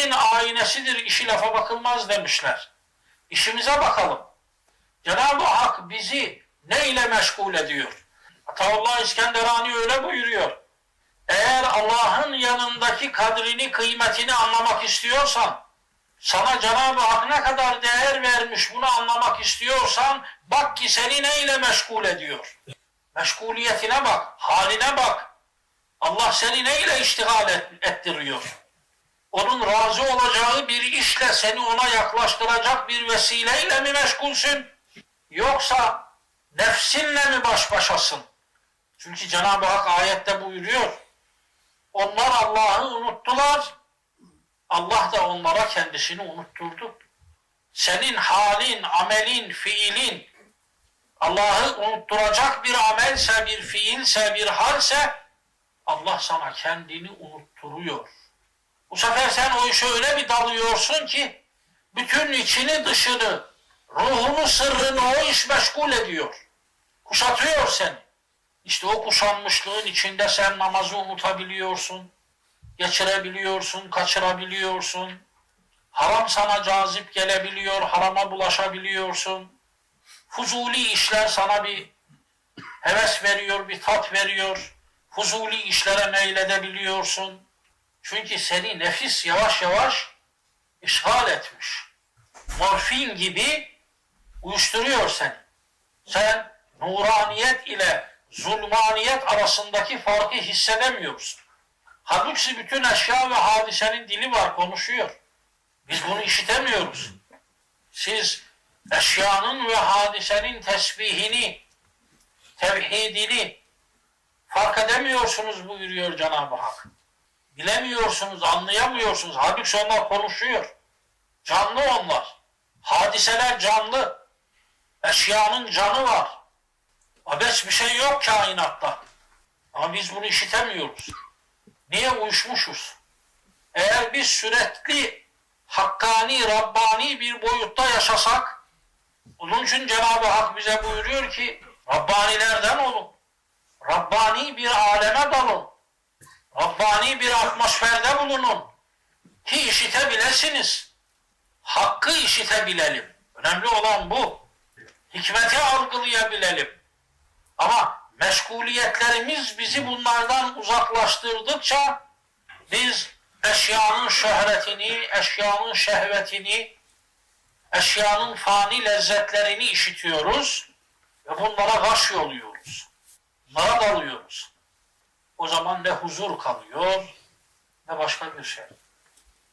dilin aynesidir, işi lafa bakılmaz demişler. İşimize bakalım. Cenab-ı Hak bizi ne ile meşgul ediyor? Ataullah İskenderani öyle buyuruyor. Eğer Allah'ın yanındaki kadrini, kıymetini anlamak istiyorsan, sana Cenab-ı Hak ne kadar değer vermiş bunu anlamak istiyorsan, bak ki seni neyle meşgul ediyor? Meşguliyetine bak, haline bak. Allah seni neyle iştigal et- ettiriyor? Onun razı olacağı bir işle seni ona yaklaştıracak bir vesileyle mi meşgulsün? Yoksa nefsinle mi baş başasın? Çünkü Cenab-ı Hak ayette buyuruyor. Onlar Allah'ı unuttular. Allah da onlara kendisini unutturdu. Senin halin, amelin, fiilin Allah'ı unutturacak bir amelse, bir fiilse, bir halse Allah sana kendini unutturuyor. Bu sefer sen o işe öyle bir dalıyorsun ki bütün içini dışını, ruhunu sırrını o iş meşgul ediyor. Kuşatıyor seni. İşte o kuşanmışlığın içinde sen namazı unutabiliyorsun, geçirebiliyorsun, kaçırabiliyorsun. Haram sana cazip gelebiliyor, harama bulaşabiliyorsun. Fuzuli işler sana bir heves veriyor, bir tat veriyor. Fuzuli işlere meyledebiliyorsun. Çünkü seni nefis yavaş yavaş işgal etmiş. Morfin gibi uyuşturuyor seni. Sen nuraniyet ile zulmaniyet arasındaki farkı hissedemiyorsun. Halbuki bütün eşya ve hadisenin dili var, konuşuyor. Biz bunu işitemiyoruz. Siz eşyanın ve hadisenin tesbihini, tevhidini fark edemiyorsunuz buyuruyor Cenab-ı Hak. Bilemiyorsunuz, anlayamıyorsunuz. Halbuki onlar konuşuyor. Canlı onlar. Hadiseler canlı. Eşyanın canı var. Abes bir şey yok kainatta. Ama biz bunu işitemiyoruz. Niye uyuşmuşuz? Eğer biz sürekli hakkani, Rabbani bir boyutta yaşasak, onun için Cenab-ı Hak bize buyuruyor ki, Rabbanilerden olun. Rabbani bir aleme dalın. Rabbani bir atmosferde bulunun. Ki işitebilesiniz. Hakkı işitebilelim. Önemli olan bu. Hikmeti algılayabilelim. Ama meşguliyetlerimiz bizi bunlardan uzaklaştırdıkça biz eşyanın şöhretini, eşyanın şehvetini, eşyanın fani lezzetlerini işitiyoruz ve bunlara baş yoluyoruz. Bunlara dalıyoruz. O zaman ne huzur kalıyor ne başka bir şey.